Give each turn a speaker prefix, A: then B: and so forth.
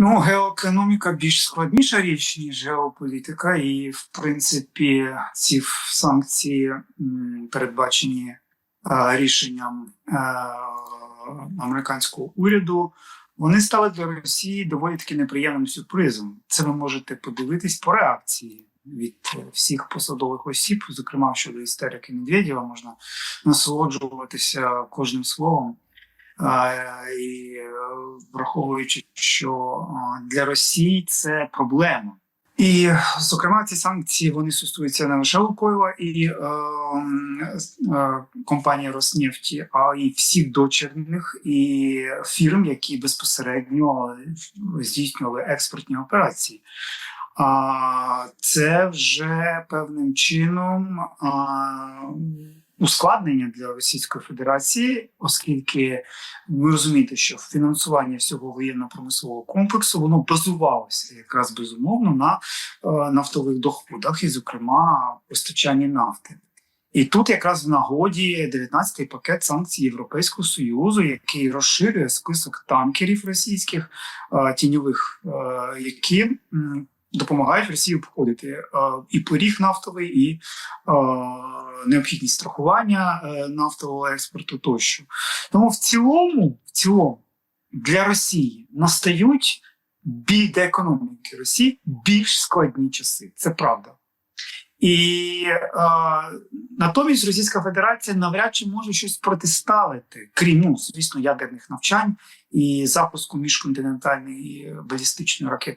A: Ну, геоекономіка більш складніша річ, ніж геополітика, і в принципі ці санкції передбачені е, рішенням е, американського уряду. Вони стали для Росії доволі таки неприємним сюрпризом. Це ви можете подивитись по реакції від всіх посадових осіб, зокрема щодо істерики Медведєва, можна насолоджуватися кожним словом. Е, І враховуючи, що для Росії це проблема. І, зокрема, ці санкції вони стосуються не лише Лукойла і е, е, компанії Роснефті, а й всіх дочерних і фірм, які безпосередньо здійснювали експортні операції. А це вже певним чином а, ускладнення для Російської Федерації, оскільки ви розумієте, що фінансування всього воєнно-промислового комплексу воно базувалося якраз безумовно на е, нафтових доходах, і, зокрема, постачанні нафти. І тут якраз в нагоді 19-й пакет санкцій Європейського союзу, який розширює список танкерів російських е, тіньових, е, які допомагають Росії обходити і поріг нафтовий, і необхідність страхування е, нафтового експорту тощо. Тому в цілому, в цілому для Росії настають бі- для економіки Росії більш складні часи. Це правда. І е, натомість Російська Федерація навряд чи може щось протиставити, крім ну, звісно, ядерних навчань і запуску міжконтинентальної балістичної ракети